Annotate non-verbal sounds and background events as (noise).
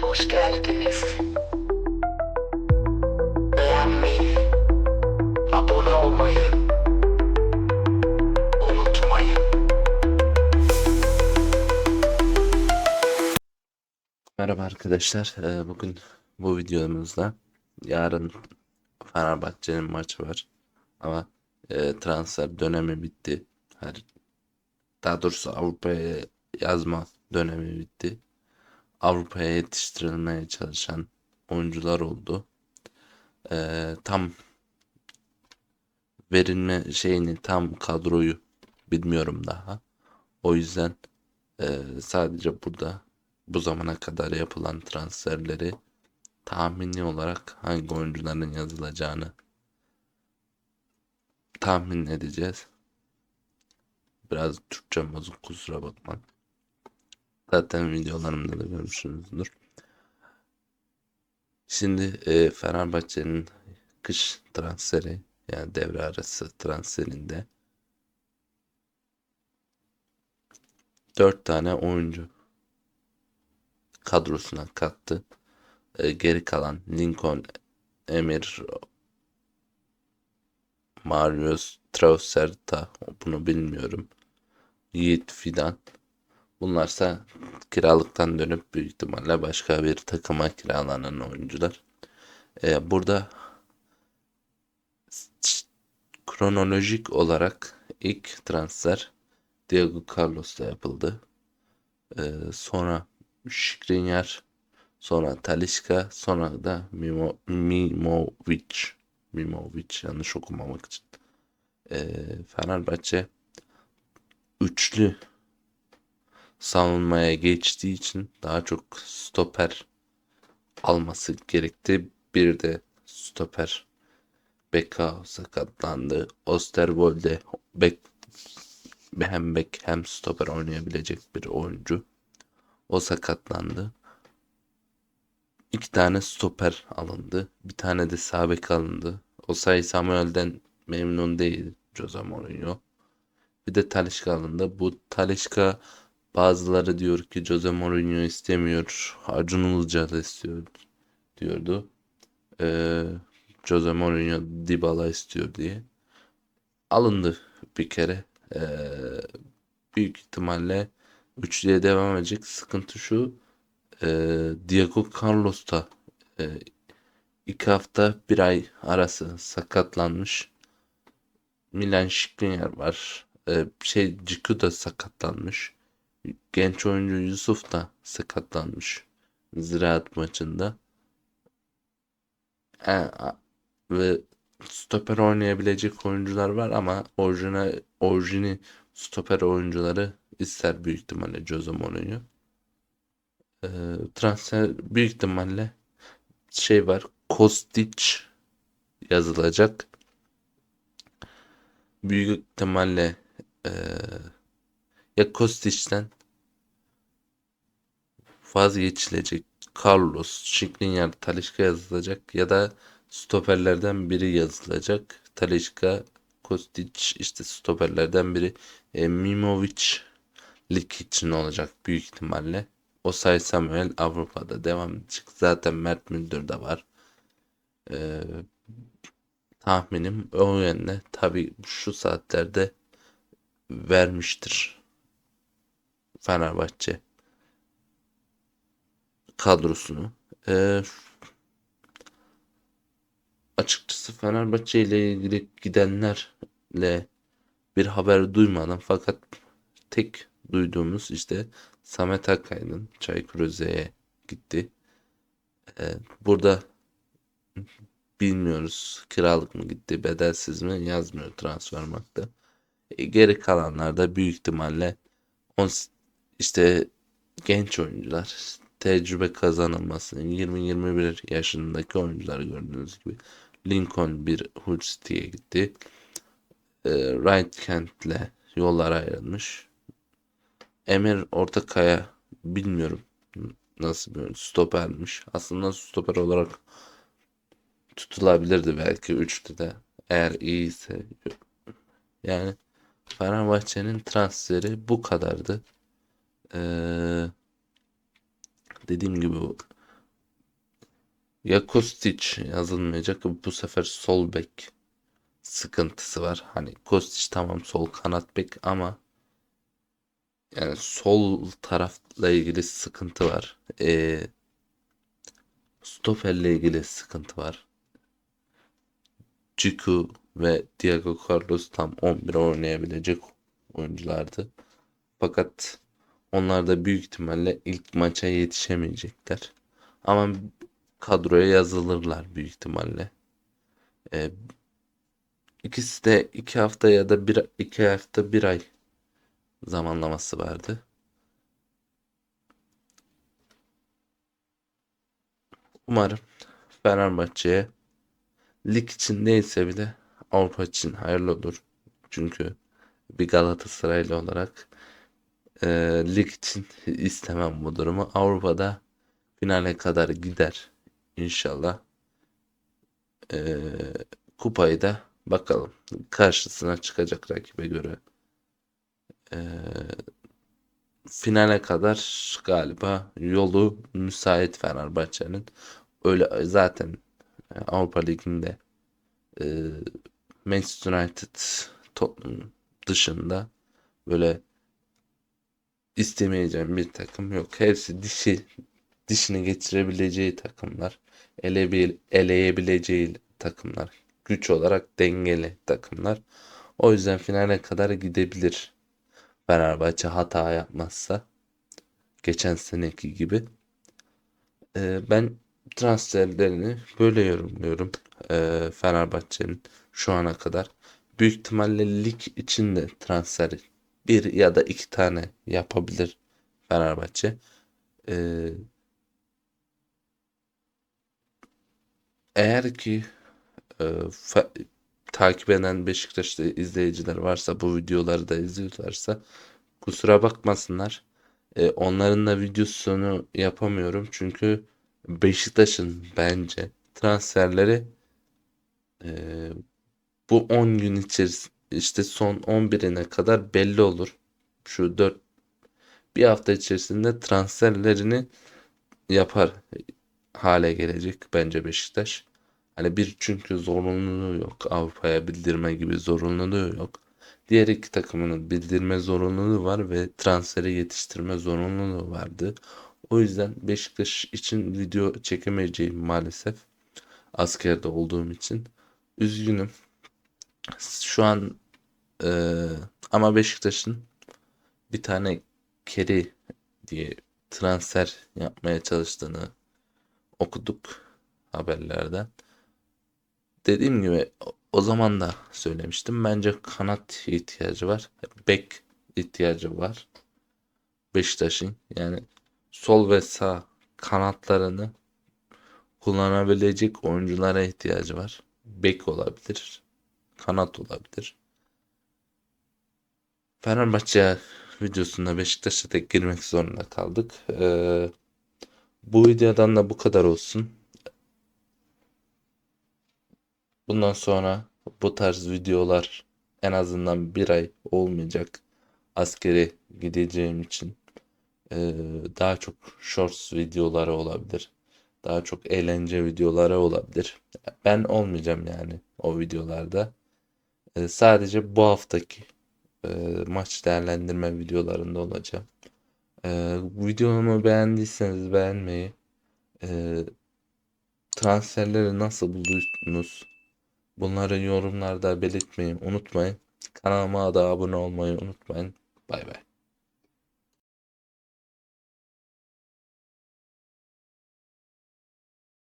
Hoş geldiniz. Beğenmeyi, abone olmayı unutmayın. Merhaba arkadaşlar. Ee, Bugün bu videomuzda yarın Fenerbahçe'nin maçı var. Ama e, transfer dönemi bitti. Her, daha doğrusu Avrupa'ya yazma dönemi bitti. Avrupa'ya yetiştirilmeye çalışan oyuncular oldu. Ee, tam verilme şeyini tam kadroyu bilmiyorum daha. O yüzden e, sadece burada bu zamana kadar yapılan transferleri tahmini olarak hangi oyuncuların yazılacağını tahmin edeceğiz. Biraz Türkçe bozuk kusura bakma. Zaten videolarımda da görmüşsünüzdür. Şimdi e, Fenerbahçe'nin kış transferi yani devre arası transferinde 4 tane oyuncu kadrosuna kattı. E, geri kalan Lincoln, Emir, Marius, Trauserta bunu bilmiyorum. Yiğit Fidan. Bunlarsa kiralıktan dönüp büyük ihtimalle başka bir takıma kiralanan oyuncular. E, burada kronolojik olarak ilk transfer Diego Carlos'ta yapıldı. E, sonra Skriniar, sonra Talisca, sonra da Mimo, Mimovic. Mimovic yanlış okumamak için. Ee, Fenerbahçe üçlü savunmaya geçtiği için daha çok stoper alması gerekti. Bir de stoper Beka sakatlandı. Osterwolde bek hem bek hem stoper oynayabilecek bir oyuncu. O sakatlandı. İki tane stoper alındı. Bir tane de sağ bek alındı. Osay Samuel'den memnun değil Jose Mourinho. Bir de Talisca alındı. Bu Talisca bazıları diyor ki Jose Mourinho istemiyor. Acun Ilıcalı istiyor diyordu. Ee, Jose Mourinho Dybala istiyor diye. Alındı bir kere. Ee, büyük ihtimalle üçlüye devam edecek. Sıkıntı şu. E, Diego Carlos da e, iki hafta bir ay arası sakatlanmış. Milan Skriniar var. E, şey Ciku da sakatlanmış. Genç oyuncu Yusuf da sakatlanmış. Ziraat maçında. E, ve stoper oynayabilecek oyuncular var ama orijinal orijini stoper oyuncuları ister büyük ihtimalle Jose Mourinho. Ee, transfer büyük ihtimalle şey var. Kostic yazılacak. Büyük ihtimalle ee, ya Kostic'ten vazgeçilecek Carlos, Skriniar, Talisca yazılacak ya da stoperlerden biri yazılacak. Talisca, Kostic işte stoperlerden biri. E, Mimovic lig için olacak büyük ihtimalle. Osay Samuel Avrupa'da devam edecek. Zaten Mert Müldür de var. Ee, tahminim o yönde. Tabi şu saatlerde vermiştir Fenerbahçe kadrosunu. Ee, açıkçası Fenerbahçe ile ilgili gidenlerle bir haber duymadım fakat tek duyduğumuz işte Samet Akkaya'nın Çaykur Rize'ye gitti. Ee, burada bilmiyoruz kiralık mı gitti bedelsiz mi yazmıyor Transfermarkt'ta. E, geri kalanlar da büyük ihtimalle on, işte genç oyuncular tecrübe kazanılmasını 20-21 yaşındaki oyuncular gördüğünüz gibi Lincoln bir Hull City'ye gitti. E, Wright Kent'le yollar ayrılmış. Emir Ortakaya bilmiyorum nasıl bir stopermiş. Aslında stoper olarak tutulabilirdi belki üçlü de eğer iyiyse. Yani Fenerbahçe'nin transferi bu kadardı. Ee, dediğim gibi ya Kostic yazılmayacak bu sefer sol bek sıkıntısı var. Hani Kostic tamam sol kanat bek ama yani sol tarafla ilgili sıkıntı var. Ee, stoperle ilgili sıkıntı var. Ciku ve Diego Carlos tam 11 oynayabilecek oyunculardı. Fakat onlar da büyük ihtimalle ilk maça yetişemeyecekler. Ama kadroya yazılırlar büyük ihtimalle. Ee, ikisi de iki hafta ya da bir iki hafta bir ay zamanlaması vardı. Umarım Fenerbahçe'ye lig için değilse bile Avrupa için hayırlı olur. Çünkü bir Galatasaraylı olarak e, lig için (laughs) istemem bu durumu. Avrupa'da finale kadar gider inşallah. E, kupayı da bakalım karşısına çıkacak rakibe göre. E, finale kadar galiba yolu müsait Fenerbahçe'nin. Öyle zaten Avrupa Ligi'nde e, Manchester United Tottenham dışında böyle istemeyeceğim bir takım yok. Hepsi dişi dişini geçirebileceği takımlar. Elebil, eleyebileceği takımlar. Güç olarak dengeli takımlar. O yüzden finale kadar gidebilir. Fenerbahçe hata yapmazsa. Geçen seneki gibi. Ee, ben transferlerini böyle yorumluyorum. Ee, Fenerbahçe'nin şu ana kadar. Büyük ihtimalle lig içinde transfer bir ya da iki tane yapabilir Fenerbahçe. Ee, eğer ki e, fe- takip eden Beşiktaşlı izleyiciler varsa bu videoları da izliyorlarsa kusura bakmasınlar. E, onların da videosunu yapamıyorum çünkü Beşiktaş'ın bence transferleri e, bu 10 gün içerisinde işte son 11'ine kadar belli olur. Şu 4 bir hafta içerisinde transferlerini yapar hale gelecek bence Beşiktaş. Hani bir çünkü zorunluluğu yok. Avrupa'ya bildirme gibi zorunluluğu yok. Diğer iki takımının bildirme zorunluluğu var ve transferi yetiştirme zorunluluğu vardı. O yüzden Beşiktaş için video çekemeyeceğim maalesef. Askerde olduğum için. Üzgünüm. Şu an eee, ama Beşiktaş'ın bir tane Keri diye transfer yapmaya çalıştığını okuduk haberlerden. Dediğim gibi o zaman da söylemiştim. Bence kanat ihtiyacı var. Bek ihtiyacı var. Beşiktaş'ın yani sol ve sağ kanatlarını kullanabilecek oyunculara ihtiyacı var. Bek olabilir. Kanat olabilir. Fenerbahçe videosunda Beşiktaş'a tek girmek zorunda kaldık. Ee, bu videodan da bu kadar olsun. Bundan sonra bu tarz videolar en azından bir ay olmayacak. Askere gideceğim için ee, daha çok shorts videoları olabilir. Daha çok eğlence videoları olabilir. Ben olmayacağım yani o videolarda. Ee, sadece bu haftaki e, maç değerlendirme videolarında olacağım. Ee, videomu beğendiyseniz beğenmeyi, e, transferleri nasıl buldunuz? Bunları yorumlarda belirtmeyi unutmayın. Kanalıma da abone olmayı unutmayın. Bay bay.